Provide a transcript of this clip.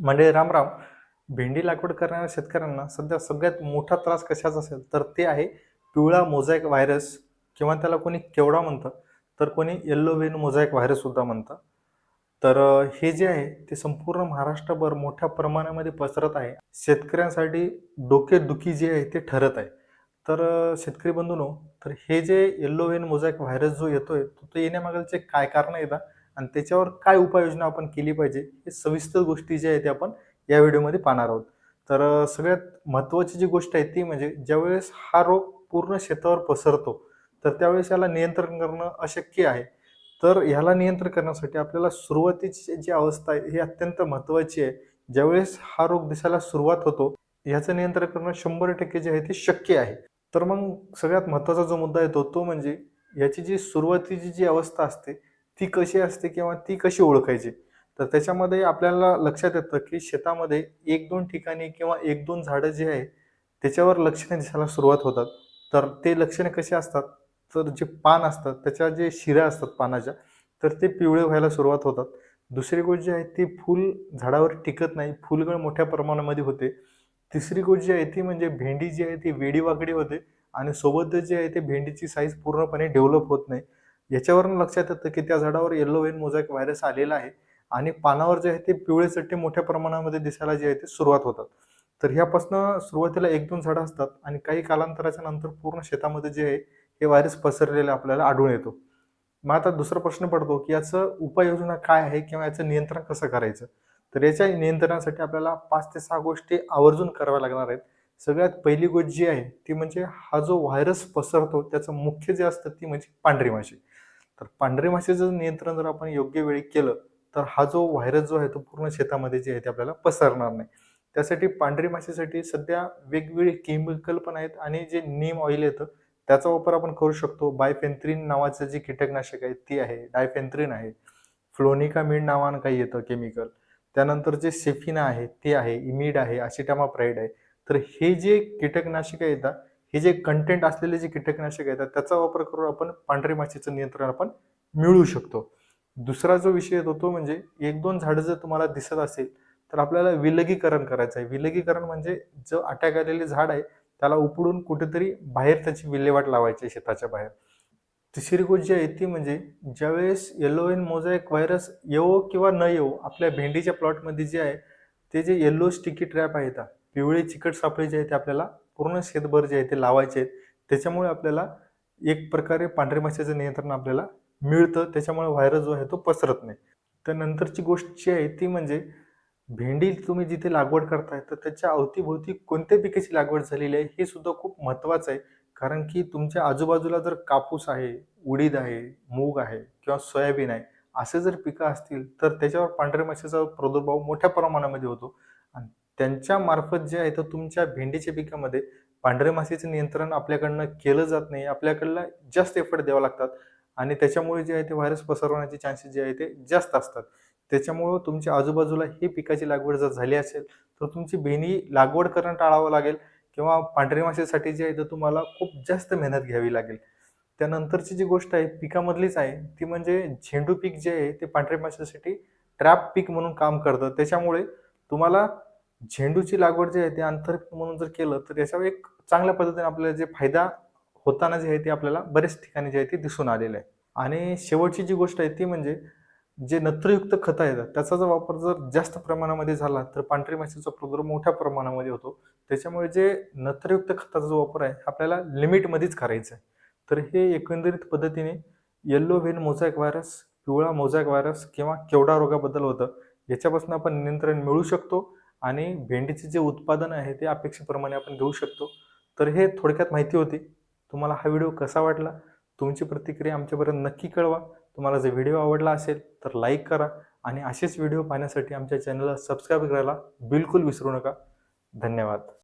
म्हणजे रामराम भेंडी लागवड करणाऱ्या शेतकऱ्यांना सध्या सगळ्यात मोठा त्रास कशाचा असेल? तर ते आहे पिवळा मोझॅक व्हायरस किंवा त्याला कोणी केवडा म्हणतं तर कोणी येल्लो वेन मोझॅक व्हायरससुद्धा म्हणतं. तर हे जे आहे ते संपूर्ण महाराष्ट्रभर मोठ्या प्रमाणामध्ये पसरत आहे. शेतकऱ्यांसाठी डोकेदुखी जे आहे ते ठरत आहे. तर शेतकरी बंधूनो तर हे जे येल्लो वेन मोझॅक व्हायरस जो येतोय तो तो येण्यामागचे काय कारणं येतात आणि त्याच्यावर काय उपाययोजना आपण केली पाहिजे हे सविस्तर गोष्टी ज्या आहेत ते आपण या व्हिडिओमध्ये पाहणार आहोत. तर सगळ्यात महत्त्वाची जी गोष्ट आहे ती म्हणजे ज्यावेळेस हा रोग पूर्ण शेतावर पसरतो तर त्यावेळेस याला नियंत्रण करणं अशक्य आहे. तर ह्याला नियंत्रण करण्यासाठी आपल्याला सुरुवातीची जी अवस्था आहे ही अत्यंत महत्त्वाची आहे. ज्यावेळेस हा रोग दिसायला सुरुवात होतो ह्याचं नियंत्रण करणं शंभर टक्के जे आहे ते शक्य आहे. तर मग सगळ्यात महत्त्वाचा जो मुद्दा येतो तो म्हणजे याची जी सुरुवातीची जी अवस्था असते ती कशी असते किंवा ती कशी ओळखायची? तर त्याच्यामध्ये आपल्याला लक्षात येतं की शेतामध्ये एक दोन ठिकाणी किंवा एक दोन झाडं जी आहे त्याच्यावर लक्षणे दिसायला सुरुवात होतात. तर ते लक्षणे कशी असतात? तर जे पान असतात त्याच्या जे शिऱ्या असतात पानाच्या तर ते पिवळे व्हायला सुरुवात होतात. दुसरी गोष्ट जी आहे ती फूल झाडावर टिकत नाही फुलगळ मोठ्या प्रमाणामध्ये होते. तिसरी गोष्ट जी आहे ती म्हणजे भेंडी जी आहे ती वेडीवाकडी होते आणि सोबतच जी आहे ते भेंडीची साईज पूर्णपणे डेव्हलप होत नाही. याच्यावरून लक्षात येतं की त्या झाडावर येल्लो वेन मोझॅक व्हायरस आलेला आहे. आणि पानावर जे आहे ते पिवळे चट्टे मोठ्या प्रमाणामध्ये दिसायला जे आहे ते सुरुवात होतात. तर ह्यापासनं सुरुवातीला एक दोन झाडं असतात आणि काही कालांतराच्या नंतर पूर्ण शेतामध्ये जे आहे हे व्हायरस पसरलेलं आपल्याला आढळून येतो. मग आता दुसरा प्रश्न पडतो की याचं उपाययोजना काय आहे किंवा याचं नियंत्रण कसं करायचं? तर याच्या नियंत्रणासाठी आपल्याला पाच ते सहा गोष्टी आवर्जून कराव्या लागणार आहेत. सगळ्यात पहिली गोष्ट जी आहे ती म्हणजे हा जो व्हायरस पसरतो त्याचं मुख्य जे असतं ती म्हणजे पांढरी माशी. तर पांढरी माशीचं नियंत्रण जर आपण योग्य वेळी केलं तर हा जो व्हायरस जो आहे तो पूर्ण शेतामध्ये जे आहे ते आपल्याला पसरणार नाही. त्यासाठी पांढरी माशीसाठी सध्या वेगवेगळे केमिकल पण आहेत आणि जे नीम ऑइल येतं त्याचा वापर आपण करू शकतो. बायफेन्थ्रिन नावाचं जे कीटकनाशक आहे ती आहे डायफेन्थ्रिन आहे. फ्लोनिकामिड नावानं काही येतं केमिकल त्यानंतर जे सेफिना आहे ते आहे इमिड आहे असिटामाप्राईड आहे. तर हे जे कीटकनाशकं येतात हे जे कंटेंट असलेले जे कीटकनाशक येतात त्याचा वापर करून आपण पांढरी माशीचं नियंत्रण आपण मिळवू शकतो. दुसरा जो विषय येतो तो म्हणजे एक दोन झाडं जर तुम्हाला दिसत असेल तर आपल्याला विलगीकरण करायचं आहे. विलगीकरण म्हणजे जो अटॅक आलेले झाड आहे त्याला उपडून कुठेतरी बाहेर त्याची विल्हेवाट लावायची आहे शेताच्या बाहेर. तिसरी गोष्ट जी आहे ती म्हणजे ज्यावेळेस येलो एन मोझॅक व्हायरस येवो किंवा न येवो आपल्या भेंडीच्या प्लॉटमध्ये जे आहे ते जे येल्लो स्टिकी ट्रॅप आहेत हा, पिवळे चिकट सापळे जे आहे ते आपल्याला पूर्ण शेतभर जे आहे ते लावायचे आहेत. त्याच्यामुळे आपल्याला एक प्रकारे पांढरे माशाचं नियंत्रण आपल्याला मिळतं. त्याच्यामुळे व्हायरस जो आहे तो पसरत नाही. तर नंतरची गोष्ट जी आहे ती म्हणजे भेंडी तुम्ही जिथे लागवड करताय तर त्याच्या अवतीभोवती कोणत्या पिकाची लागवड झालेली आहे हे सुद्धा खूप महत्त्वाचं आहे. कारण की तुमच्या आजूबाजूला जर कापूस आहे उडीद आहे मूग आहे किंवा सोयाबीन आहे असे जर पिकं असतील तर त्याच्यावर पांढऱ्या माशाचा प्रादुर्भाव मोठ्या प्रमाणामध्ये होतो. त्यांच्यामार्फत त्यांच्या मार्फत जे आहे तर तुमच्या भेंडीच्या पिकामध्ये पांढरे माशीचं नियंत्रण आपल्याकडनं केलं जात नाही. आपल्याकडला जास्त एफर्ट द्यावं लागतात. आणि त्याच्यामुळे जे आहे ते व्हायरस पसरवण्याचे चान्सेस जे आहे ते जास्त असतात. त्याच्यामुळं तुमच्या आजूबाजूला ही पिकाची लागवड जर झाली असेल तर तुमची भेंडी लागवड करणं टाळावं लागेल. किंवा पांढरे माशीसाठी जे आहे तर तुम्हाला खूप जास्त मेहनत घ्यावी लागेल. त्यानंतरची जी गोष्ट आहे पिकामधलीच आहे ती म्हणजे झेंडू पीक जे आहे ते पांढरे माशासाठी ट्रॅप पीक म्हणून काम करतं. त्याच्यामुळे तुम्हाला झेंडूची लागवड जी आहे ते आंतरिक म्हणून जर केलं तर याच्यावर एक चांगल्या पद्धतीने आपल्याला जे फायदा होताना जे आहे ते आपल्याला बरेच ठिकाणी जे आहे ते दिसून आलेलं आहे. आणि शेवटची जी गोष्ट आहे ती म्हणजे जे नत्रयुक्त खतं आहेत त्याचा जर वापर जर जास्त प्रमाणामध्ये झाला तर पांढरी माशीचा प्रादुर्भाव मोठ्या प्रमाणामध्ये होतो. त्याच्यामुळे जे नत्रयुक्त खताचा जो वापर आहे आपल्याला लिमिटमध्येच करायचा आहे. तर हे एकंदरीत पद्धतीने येल्लो व्हेन मोझॅक व्हायरस पिवळा मोझॅक व्हायरस किंवा केवडा रोगाबद्दल होतं याच्यापासून आपण नियंत्रण मिळू शकतो. आणि भेंडीचे जे उत्पादन आहे ते अपेक्षेप्रमाणे आपण घेऊ शकतो. तर हे थोडक्यात माहिती होती. तुम्हाला हा व्हिडिओ कसा वाटला? तुमची प्रतिक्रिया आमच्यापर्यंत नक्की कळवा. तुम्हाला जर व्हिडिओ आवडला असेल तर लाईक करा आणि असेच व्हिडिओ पाहण्यासाठी आमच्या चॅनलला सबस्क्राईब करायला बिलकुल विसरू नका. धन्यवाद.